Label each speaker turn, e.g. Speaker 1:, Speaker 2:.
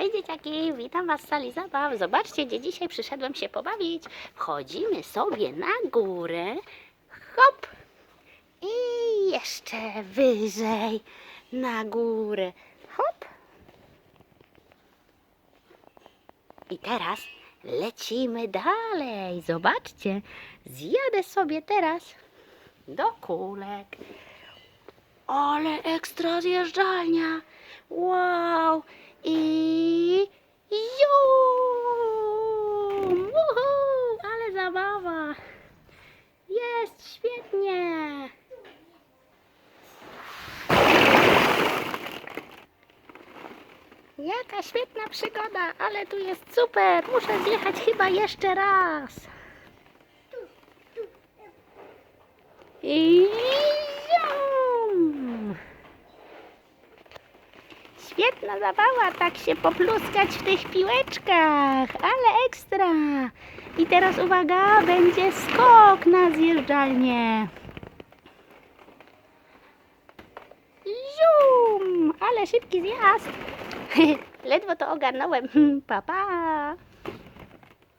Speaker 1: Cześć dzieciaki, witam was w sali zabaw. Zobaczcie, gdzie dzisiaj przyszedłem się pobawić. Wchodzimy sobie na górę. Hop! I jeszcze wyżej na górę. Hop! I teraz lecimy dalej. Zobaczcie, zjadę sobie teraz do kulek. Ale ekstra zjeżdżalnia! Wow! I jum! Uhu! Ale zabawa! Jest świetnie! Jaka świetna przygoda, ale tu jest super! Muszę zjechać chyba jeszcze raz! I Świetna zabawa, tak się popluskać w tych piłeczkach, ale ekstra. I teraz uwaga, będzie skok na zjeżdżalnię. Zium, ale szybki zjazd. Ledwo to ogarnąłem. Pa, pa.